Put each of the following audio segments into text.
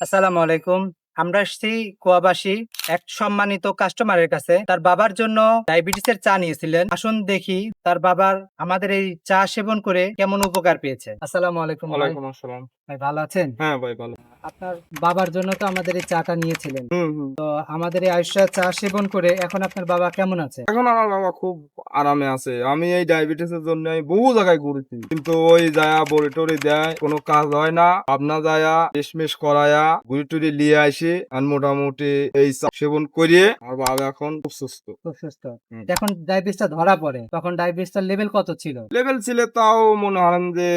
আসসালামু আলাইকুম। আমরা আসছি কুয়াবাসী এক সম্মানিত কাস্টমারের কাছে। তার বাবার জন্য ডায়াবেটিসের চা নিয়েছিলেন। আসুন দেখি তার বাবার আমাদের এই চা সেবন করে কেমন উপকার পেয়েছে। আসসালামু আলাইকুম ওয়ালাইকুম আসসালাম। ভাই ভালো আছেন? হ্যাঁ ভাই ভালো। আপনার বাবার জন্য তো আমাদের এই চাটা নিয়েছিলেন। হুম হুম। তো আমাদের এই আয়ুষা চা সেবন করে এখন আপনার বাবা কেমন আছে? এখন আমার বাবা খুব আরামে আছে। আমি এই ডায়াবেটিসের জন্য আমি বহু জায়গায় ঘুরেছি। কিন্তু ওই যায়া বড়ি টড়ি দেয় কোনো কাজ হয় না। ভাবনা যায়া শেষমেশ করায়া ঘুরি টুরি লিয়ে আসি আর মোটামুটি এই চা সেবন করিয়ে আমার বাবা এখন খুব সুস্থ। খুব সুস্থ। যখন ডায়াবেটিসটা ধরা পড়ে। তখন ডায়াবেটিসটার লেভেল কত ছিল? লেভেল ছিল তাও মনে হয় যে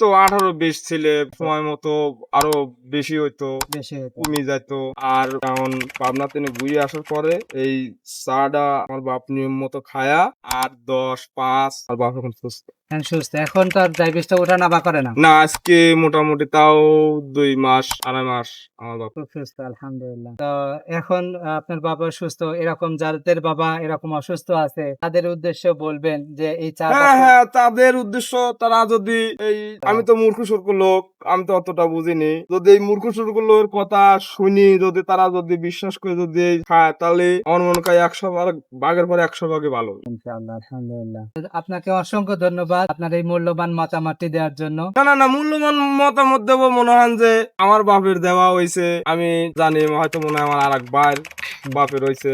তো আঠারো বিশ ছিলে। সময় মতো আরও বেশি বেশি হইতো। কমে যাইতো। আর এখন পাবনা তিনি ঘুরে আসার পরে এই চাটা আমার বাপ নিয়ম মতো খায়া আর দশ পাঁচ আর বাপ এখন সুস্থ। সুস্থ। এখন তো আর ডায়াবেটিসটা ওঠা নামা করে না। না আজকে মোটামুটি তাও দুই মাস আড়াই মাস আমার বাপ। খুব সুস্থ আলহামদুলিল্লাহ। তো এখন আপনার বাবা সুস্থ? এরকম যাদের বাবা এরকম অসুস্থ আছে? তাদের উদ্দেশ্যে বলবেন যে এই চা হ্যাঁ হ্যাঁ তাদের উদ্দেশ্য তারা যদি এই আমি তো মূর্খ সূর্খ লোক আমি তো অতটা বুঝিনি। যদি এই মূর্খ সূর্খ লোকের কথা শুনি যদি তারা যদি বিশ্বাস করে যদি খায় তাহলে আমার মনে হয় একশো ভাগ ভাগের পরে একশো ভাগে ভালো। ইনশাআল্লাহ আলহামদুলিল্লাহ। আপনাকে অসংখ্য ধন্যবাদ। আপনার এই মূল্যবান মতামতটি দেওয়ার জন্য। না না না, মূল্যবান মতামত দেবো মনে হয় যে আমার বাপের দেওয়া হয়েছে আমি জানি, হয়তো মনে হয় আমার আর এক বাপের হয়েছে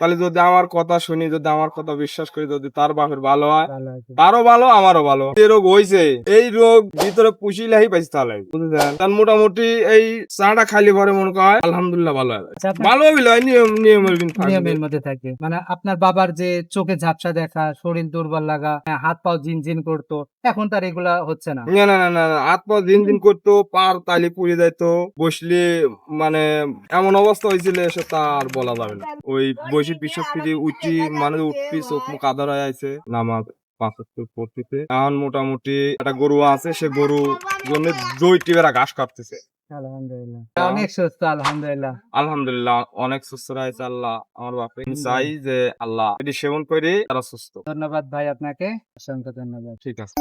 তাহলে যদি আমার কথা শুনি যদি আমার কথা বিশ্বাস করি যদি তার বাপের ভালো হয় তারও ভালো আমারও ভালো। এই রোগ হয়েছে এই রোগ ভিতরে পুষিলেই পাইছে তাহলে। বুঝেছেন তার মোটামুটি এই চাটা খাইলে পরে মনে হয় আলহামদুলিল্লাহ ভালো হয় আচ্ছা, ভালো হইলে নিয়ম নিয়মের নিয়মের মধ্যে থাকে। মানে আপনার বাবার যে চোখে ঝাপসা দেখা শরীর দুর্বল লাগা হ্যাঁ, হাত পাও জিনজিন করতো এখন তার এগুলা হচ্ছে না। না না না হাত পা দিন দিন করতো পার তালি পুড়ে যাইতো বসলে মানে এমন অবস্থা হয়েছিল সে তার বলা যাবে না। ওই পিছক ফিরে উঠি মানে উঠবি চোখ মুখ আধার হয়ে আছে নামাজ পাঁচ ওয়াক্ত পড়তেছে। এখন মোটামুটি একটা গরু আছে সে গরু জন্য টিবেরা ঘাস কাটতেছে। আলহামদুলিল্লাহ। অনেক সুস্থ আলহামদুলিল্লাহ। আলহামদুলিল্লাহ অনেক সুস্থ রয়েছে আল্লাহ আমার বাপে। চাই যে আল্লাহ এটি সেবন করে তারা সুস্থ। ধন্যবাদ ভাই আপনাকে। অসংখ্য ধন্যবাদ। ঠিক আছে।